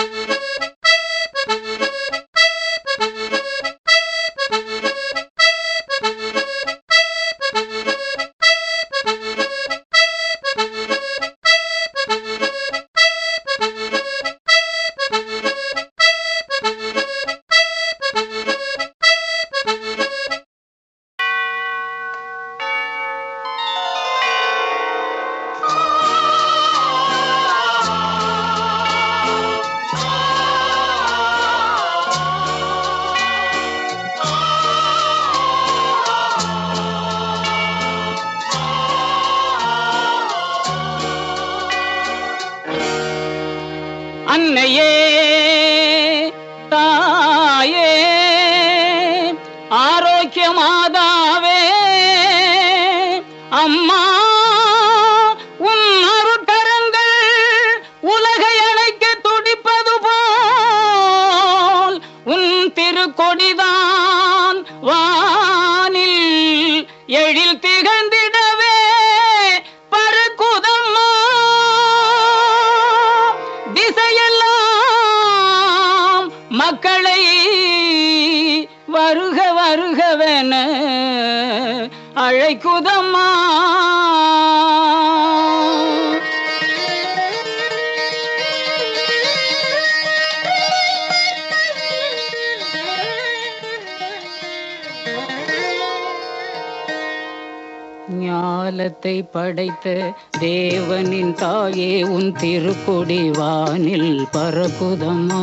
Thank you. அன்னையே தாயே ஆரோக்கிய மாதாவே அம்மா உன் அருட்கரங்கள் உலகை அழைக்க துடிப்பது போல் உன் திருக்கொடிதான் வானில் எழில் திகழ் வருகவென அழைக்குதம்மா. ஞாலத்தை படைத்த தேவனின் தாயே உன் திருக்குடி வானில் பறக்குதம்மா.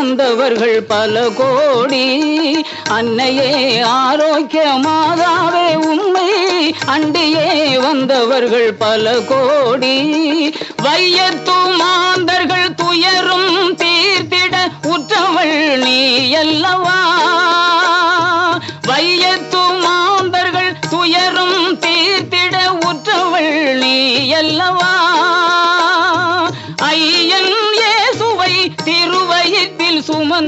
வந்தவர்கள் பல கோடி. அன்னையே ஆரோக்கிய மாதாவே உம்மை. அண்டியே வந்தவர்கள் பல கோடி. வையத்து மாந்தர்கள் துயரும் தீர்த்திட உற்றவள் நீ அல்லவா? வையத்து மாந்தர்கள் துயரும் தீர்த்திட உற்றவள் நீ அல்லவா?